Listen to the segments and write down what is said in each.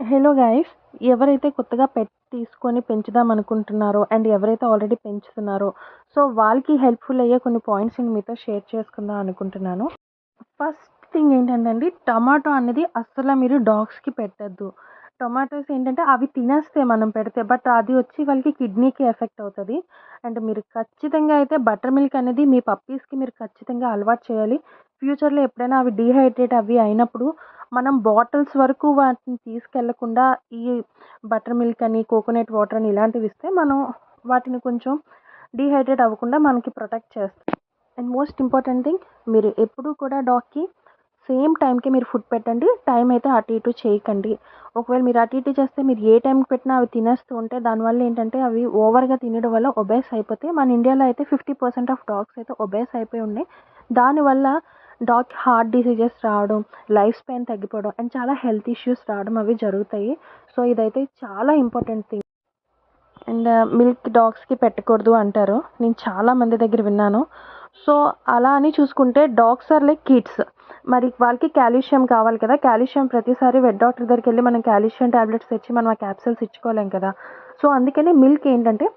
Hello guys ఎవరైతే కొత్తగా పెట్ తీసుకొని పెంచుదాం అనుకుంటున్నారో అండ్ ఎవరైతే ఆల్రెడీ పెంచుతున్నారో సో వాళ్ళకి హెల్ప్ఫుల్ అయ్యే కొన్ని పాయింట్స్ నేను మీతో షేర్ చేసుకుందాం అనుకుంటున్నాను. ఫస్ట్ థింగ్ ఏంటంటే అండి టమాటో అనేది అస్సలు మీరు డాగ్స్కి పెట్టద్దు. టొమాటోస్ ఏంటంటే అవి తినేస్తే మనం పెడితే బట్ అది వచ్చి వాళ్ళకి కిడ్నీకి ఎఫెక్ట్ అవుతుంది. అండ్ మీరు ఖచ్చితంగా అయితే బటర్ మిల్క్ అనేది మీ పప్పీస్కి మీరు ఖచ్చితంగా అలవాటు చేయాలి. ఫ్యూచర్లో ఎప్పుడైనా అవి డీహైడ్రేట్ అవి అయినప్పుడు మనం బాటిల్స్ వరకు వాటిని తీసుకెళ్ళకుండా ఈ బటర్ మిల్క్ అని కోకోనట్ వాటర్ అని ఇలాంటివి ఇస్తే మనం వాటిని కొంచెం డీహైడ్రేట్ అవ్వకుండా మనకి ప్రొటెక్ట్ చేస్తాం అండ్ మోస్ట్ ఇంపార్టెంట్ థింగ్ మీరు ఎప్పుడూ కూడా డాగ్కి సేమ్ టైంకి మీరు ఫుడ్ పెట్టండి. టైం అయితే అటు ఇటు చేయకండి. ఒకవేళ మీరు అటు ఇటు చేస్తే మీరు ఏ టైంకి పెట్టినా అవి తినేస్తూ ఉంటే దానివల్ల ఏంటంటే అవి ఓవర్గా తినడం వల్ల ఒబేస్ అయిపోతే మన ఇండియాలో అయితే ఫిఫ్టీ పర్సెంట్ ఆఫ్ డాగ్స్ అయితే ఒబేస్ అయిపోయి ఉన్నాయి. దానివల్ల డాగ్ హార్ట్ డిసీజెస్ రావడం లైఫ్ స్పాన్ తగ్గిపోవడం అండ్ చాలా హెల్త్ ఇష్యూస్ రావడం అవి జరుగుతాయి. సో ఇదైతే చాలా ఇంపార్టెంట్ థింగ్. అండ్ మిల్క్ డాగ్స్కి పెట్టకూడదు అంటారు. నేను చాలా మంది దగ్గర విన్నాను. సో అలా అని చూసుకుంటే డాగ్స్ ఆర్ లైక్ కిడ్స్. మరి వాళ్ళకి కాల్షియం కావాలి కదా. కాల్షియం ప్రతిసారి వెట్ డాక్టర్ దగ్గరికి వెళ్ళి మనం కాల్షియం టాబ్లెట్స్ తెచ్చి మనం ఆ క్యాప్సిల్స్ ఇచ్చుకోలేం కదా. సో అందుకని మిల్క్ ఏంటంటే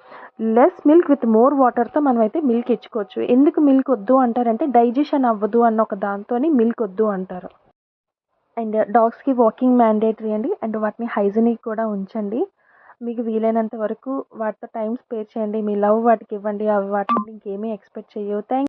లెస్ మిల్క్ విత్ మోర్ వాటర్తో మనం అయితే మిల్క్ ఇచ్చుకోవచ్చు. ఎందుకు మిల్క్ వద్దు అంటారంటే డైజెషన్ అవ్వదు అన్న ఒక దాంతో మిల్క్ వద్దు అంటారు. అండ్ డాగ్స్కి వాకింగ్ మ్యాండేటరీ అండి. అండ్ వాటిని హైజీనిక్ కూడా ఉంచండి. మీకు వీలైనంత వరకు వాటితో టైం స్పేర్ చేయండి. మీ లవ్ వాటికి ఇవ్వండి. అవి వాటిని ఇంకేమీ ఎక్స్పెక్ట్ చేయవు. థ్యాంక్